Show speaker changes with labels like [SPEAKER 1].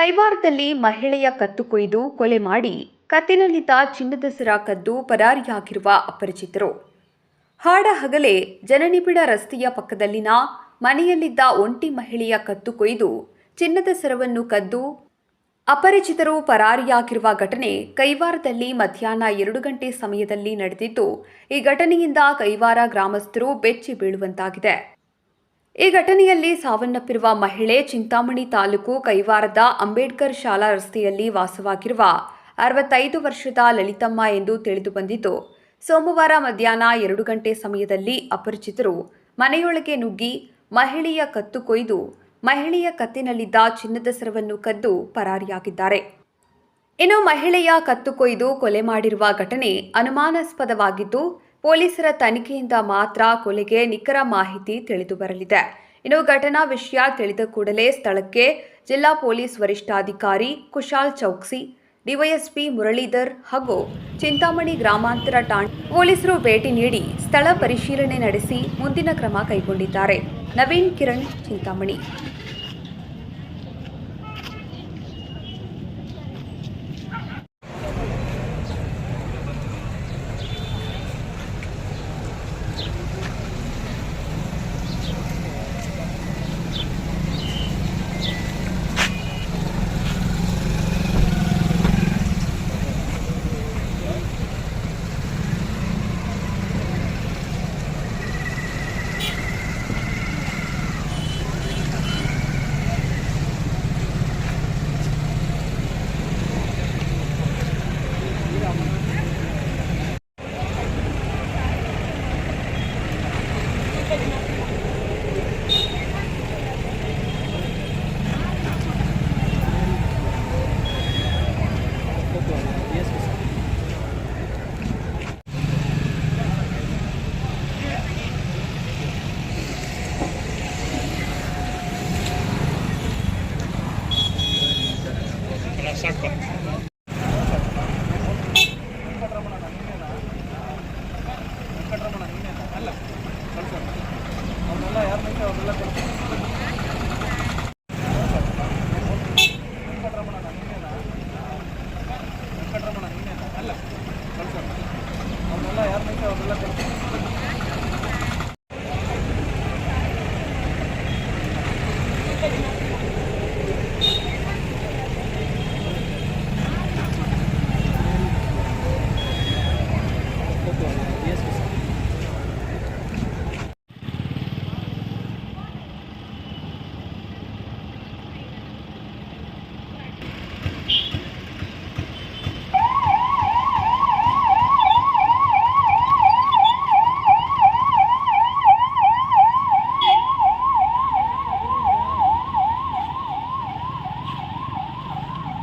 [SPEAKER 1] ಕೈವಾರದಲ್ಲಿ ಮಹಿಳೆಯ ಕತ್ತು ಕೊಯ್ದು ಕೊಲೆ ಮಾಡಿ ಕತ್ತಿನಲ್ಲಿದ್ದ ಚಿನ್ನದ ಸರ ಕದ್ದು ಪರಾರಿಯಾಗಿರುವ ಅಪರಿಚಿತರು. ಹಾಡ ಹಾಡಹಗಲೇ ಜನನಿಬಿಡ ರಸ್ತೆಯ ಪಕ್ಕದಲ್ಲಿನ ಮನೆಯಲ್ಲಿದ್ದ ಒಂಟಿ ಮಹಿಳೆಯ ಕತ್ತು ಕೊಯ್ದು ಚಿನ್ನದ ಸರವನ್ನು ಕದ್ದು ಅಪರಿಚಿತರು ಪರಾರಿಯಾಗಿರುವ ಘಟನೆ ಕೈವಾರದಲ್ಲಿ ಮಧ್ಯಾಹ್ನ ಎರಡು ಗಂಟೆ ಸಮಯದಲ್ಲಿ ನಡೆದಿದ್ದು, ಈ ಘಟನೆಯಿಂದ ಕೈವಾರ ಗ್ರಾಮಸ್ಥರು ಬೆಚ್ಚಿ ಬೀಳುವಂತಾಗಿದೆ. ಈ ಘಟನೆಯಲ್ಲಿ ಸಾವನ್ನಪ್ಪಿರುವ ಮಹಿಳೆ ಚಿಂತಾಮಣಿ ತಾಲೂಕು ಕೈವಾರದ ಅಂಬೇಡ್ಕರ್ ಶಾಲಾ ರಸ್ತೆಯಲ್ಲಿ ವಾಸವಾಗಿರುವ ಅರವತ್ತೈದು ವರ್ಷದ ಲಲಿತಮ್ಮ ಎಂದು ತಿಳಿದು ಬಂದಿತು ಸೋಮವಾರ ಮಧ್ಯಾಹ್ನ ಎರಡು ಗಂಟೆ ಸಮಯದಲ್ಲಿ ಅಪರಿಚಿತರು ಮನೆಯೊಳಗೆ ನುಗ್ಗಿ ಮಹಿಳೆಯ ಕತ್ತು ಕೊಯ್ದು ಮಹಿಳೆಯ ಕತ್ತಿನಲ್ಲಿದ್ದ ಚಿನ್ನದ ಸರವನ್ನು ಕದ್ದು ಪರಾರಿಯಾಗಿದ್ದಾರೆ. ಇನ್ನು ಮಹಿಳೆಯ ಕತ್ತು ಕೊಯ್ದು ಕೊಲೆ ಮಾಡಿರುವ ಘಟನೆ ಅನುಮಾನಾಸ್ಪದವಾಗಿದ್ದು ಪೊಲೀಸರ ತನಿಖೆಯಿಂದ ಮಾತ್ರ ಕೊಲೆಗೆ ನಿಖರ ಮಾಹಿತಿ ತಿಳಿದು ಬರಲಿದೆ. ಇನ್ನು ಘಟನಾ ವಿಷಯ ತಿಳಿದ ಕೂಡಲೇ ಸ್ಥಳಕ್ಕೆ ಜಿಲ್ಲಾ ಪೊಲೀಸ್ ವರಿಷ್ಠಾಧಿಕಾರಿ ಕುಶಾಲ್ ಚೌಕ್ಸಿ, ಡಿವೈಎಸ್ಪಿ ಮುರಳೀಧರ್ ಹಾಗೂ ಚಿಂತಾಮಣಿ ಗ್ರಾಮಾಂತರ ಠಾಣೆ ಪೊಲೀಸರು ಭೇಟಿ ನೀಡಿ ಸ್ಥಳ ಪರಿಶೀಲನೆ ನಡೆಸಿ ಮುಂದಿನ ಕ್ರಮ ಕೈಗೊಂಡಿದ್ದಾರೆ. ನವೀನ್ ಕಿರಣ್, ಚಿಂತಾಮಣಿ.
[SPEAKER 2] saco. ಯಾರ ಅವನ್ನೆಲ್ಲ